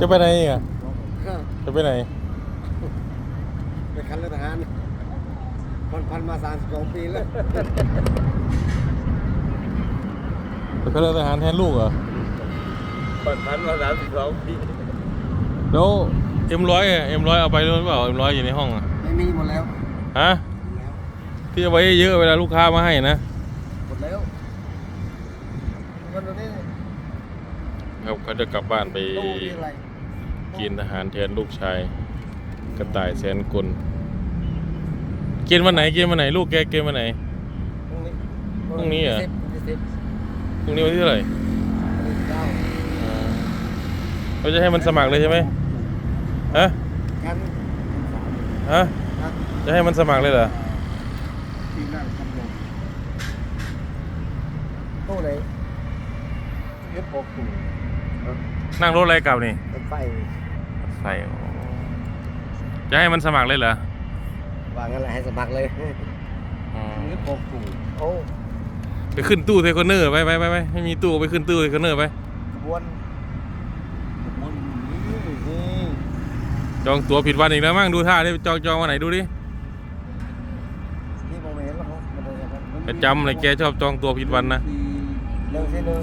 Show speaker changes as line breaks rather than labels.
จะไปไหนอีกอะจะไปไหน
ไปคันเลือทหารพันพันมาสามสิบสองปีแล้ว
ไปเขาเลือกทหารแทนลูกเหรอ
ผ่อนพันมาสามสิบสองปี
แล้วเอ็มร้อยเอ็มร้อยเอาไปหรือเปล่าเอ็มร้อยอยู่ในห้องอะ
ไม่มีหมดแล้ว
ฮะ
หมดแล้ว
ที่เอาไว้เยอะเวลาลูกค้ามาให้นะ
หมดแล้ววันนี้
ครับเขาจะกลับบ้านไป
ตู้มีอะไร
กินอาหารแทนลูกชาย กระต่ายแสนกลกินวันไหนกินวันไหน ลูกแกกินวันไหน
พรุ่งนี้
พรุ่งนี้เหรอ
สิบวันที่สิบ
พรุ่งนี้วันที่เท่าไหร่
วันที่เก้า
เราจะให้มันสมัครเลยใช่ไหมฮะ
กันสาม
ฮะ
ครับ
จะให้มันสมัครเลยเหรอ
ปีหน้าทำลงตู้ไหนเอฟหกตู้
นั่งรถอะไรกลับนี่
รถไฟ
ใส่ จะให้มันสมัครเลยเหรอ
วางงั้นแหละให้สมัครเลย
อ๋อ
เอฟหกตู้โอ้
ไปขึ้นตู้เทคอนเนอร์ไปไปไปไปให้มีตู้ไปขึ้นตู้เทคอนเนอร์ไป
ขบวนขบวนนี่นี่
จองตั๋วผิดวันอีกแล้วมั้งดูท่าดิจองจองวันไหนดูดิ
นี่โมเมนต์แล้วครับมันเลยครับ
ประจำเลยแกชอบจองตั๋วผิดวันนะ
เรื่องที่หนึ่ง